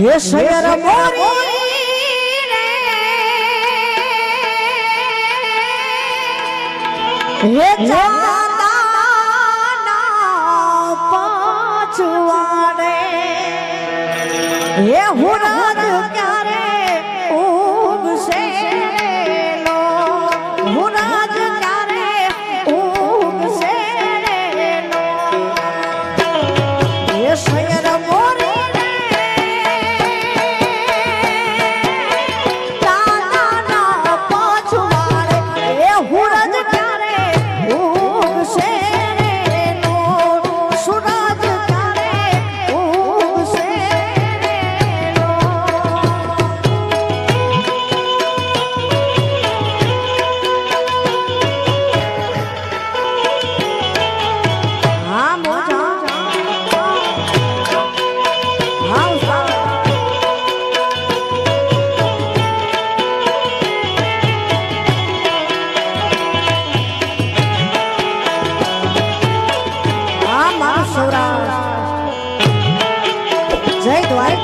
હે શયર મોરી રે ચાંદાના પાછવાડે હે હુરજ ક્યારે હુરજ ક્યારે ઉગશે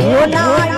होना